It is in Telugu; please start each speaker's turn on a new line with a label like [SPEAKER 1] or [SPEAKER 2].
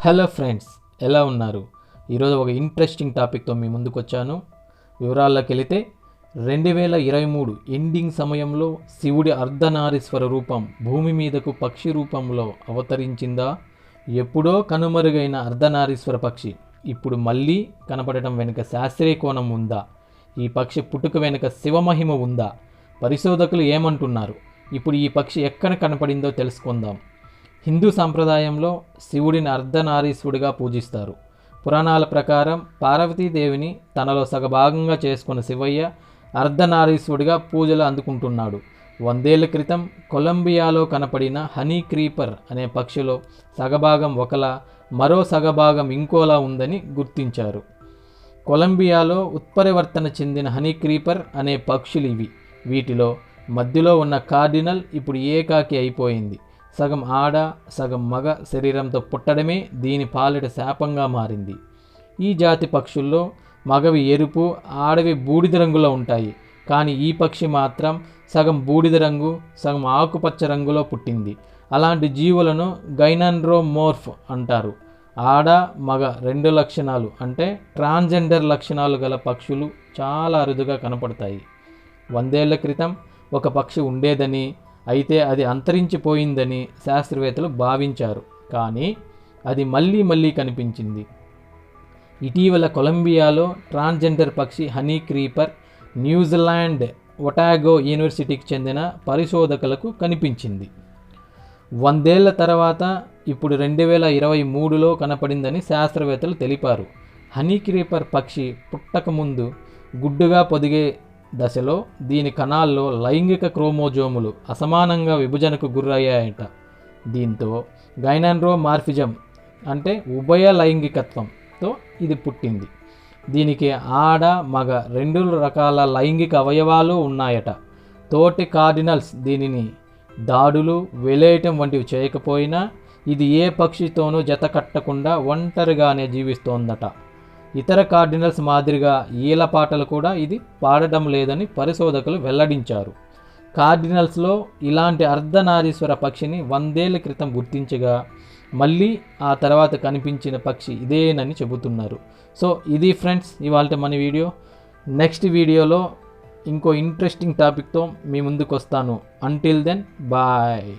[SPEAKER 1] హలో ఫ్రెండ్స్ ఎలా ఉన్నారు? ఈరోజు ఒక ఇంట్రెస్టింగ్ టాపిక్తో మీ ముందుకు వచ్చాను వివరాల్లోకి వెళితే రెండు వేల ఇరవై మూడు ఎండింగ్ సమయంలో శివుడి అర్ధనారీశ్వర రూపం భూమి మీదకు పక్షి రూపంలో అవతరించిందా? ఎప్పుడో కనుమరుగైన అర్ధనారీశ్వర పక్షి ఇప్పుడు మళ్ళీ కనపడటం వెనుక శాస్త్రీయ కోణం ఉందా? ఈ పక్షి పుట్టుక వెనుక శివమహిమ ఉందా? పరిశోధకులు ఏమంటున్నారు? ఇప్పుడు ఈ పక్షి ఎక్కడ కనపడిందో తెలుసుకుందాం. హిందూ సాంప్రదాయంలో శివుడిని అర్ధనారీశ్వరుడిగా పూజిస్తారు. పురాణాల ప్రకారం పార్వతీదేవిని తనలో సగభాగంగా చేసుకున్న శివయ్య అర్ధనారీశ్వరుడిగా పూజలు అందుకుంటున్నాడు. వందేళ్ళ క్రితం కొలంబియాలో కనపడిన హనీ క్రీపర్ అనే పక్షిలో సగభాగం ఒకలా మరో సగభాగం ఇంకోలా ఉందని గుర్తించారు. కొలంబియాలో ఉత్పరివర్తన చెందిన హనీ క్రీపర్ అనే పక్షులు ఇవి. వీటిలో మధ్యలో ఉన్న కార్డినల్ ఇప్పుడు ఏకాకి అయిపోయింది. సగం ఆడ సగం మగ శరీరంతో పుట్టడమే దీని పాలిట శాపంగా మారింది. ఈ జాతి పక్షుల్లో మగవి ఎరుపు ఆడవి బూడిద రంగులో ఉంటాయి. కానీ ఈ పక్షి మాత్రం సగం బూడిద రంగు సగం ఆకుపచ్చ రంగులో పుట్టింది. అలాంటి జీవులను గైనన్రోమోర్ఫ్ అంటారు. ఆడ మగ రెండు లక్షణాలు అంటే ట్రాన్స్జెండర్ లక్షణాలు గల పక్షులు చాలా అరుదుగా కనపడతాయి. వందేళ్ళ క్రితం ఒక పక్షి ఉండేదని అయితే అది అంతరించిపోయిందని శాస్త్రవేత్తలు భావించారు. కానీ అది మళ్ళీ మళ్ళీ కనిపించింది. ఇటీవల కొలంబియాలో ట్రాన్స్జెండర్ పక్షి హనీ క్రీపర్ న్యూజిలాండ్ ఒటాగో యూనివర్సిటీకి చెందిన పరిశోధకులకు కనిపించింది. వందేళ్ళ తర్వాత ఇప్పుడు రెండు వేల ఇరవై మూడులో కనపడిందని శాస్త్రవేత్తలు తెలిపారు. హనీ క్రీపర్ పక్షి పుట్టకముందు గుడ్డుగా పొదిగే దశలో దీని కణాల్లో లైంగిక క్రోమోజోములు అసమానంగా విభజనకు గురయ్యాయట. దీంతో గైనాన్రో మార్ఫిజం అంటే ఉభయ లైంగికత్వంతో ఇది పుట్టింది. దీనికి ఆడ మగ రెండు రకాల లైంగిక అవయవాలు ఉన్నాయట. తోటి కార్డినల్స్ దీనిని దాడులు వెలేయటం వంటివి చేయకపోయినా ఇది ఏ పక్షితోనూ జత కట్టకుండా ఒంటరిగానే జీవిస్తోందట. ఇతర కార్డినల్స్ మాదిరిగా ఈల పాటలు కూడా ఇది పాడటం లేదని పరిశోధకులు వెల్లడించారు. కార్డినల్స్లో ఇలాంటి అర్ధనారీశ్వర పక్షిని వందేళ్ళ క్రితం గుర్తించగా మళ్ళీ ఆ తర్వాత కనిపించిన పక్షి ఇదేనని చెబుతున్నారు. సో ఇది ఫ్రెండ్స్ ఇవాళ మన వీడియో. నెక్స్ట్ వీడియోలో ఇంకో ఇంట్రెస్టింగ్ టాపిక్తో మీ ముందుకు వస్తాను అంటిల్ దెన్ బాయ్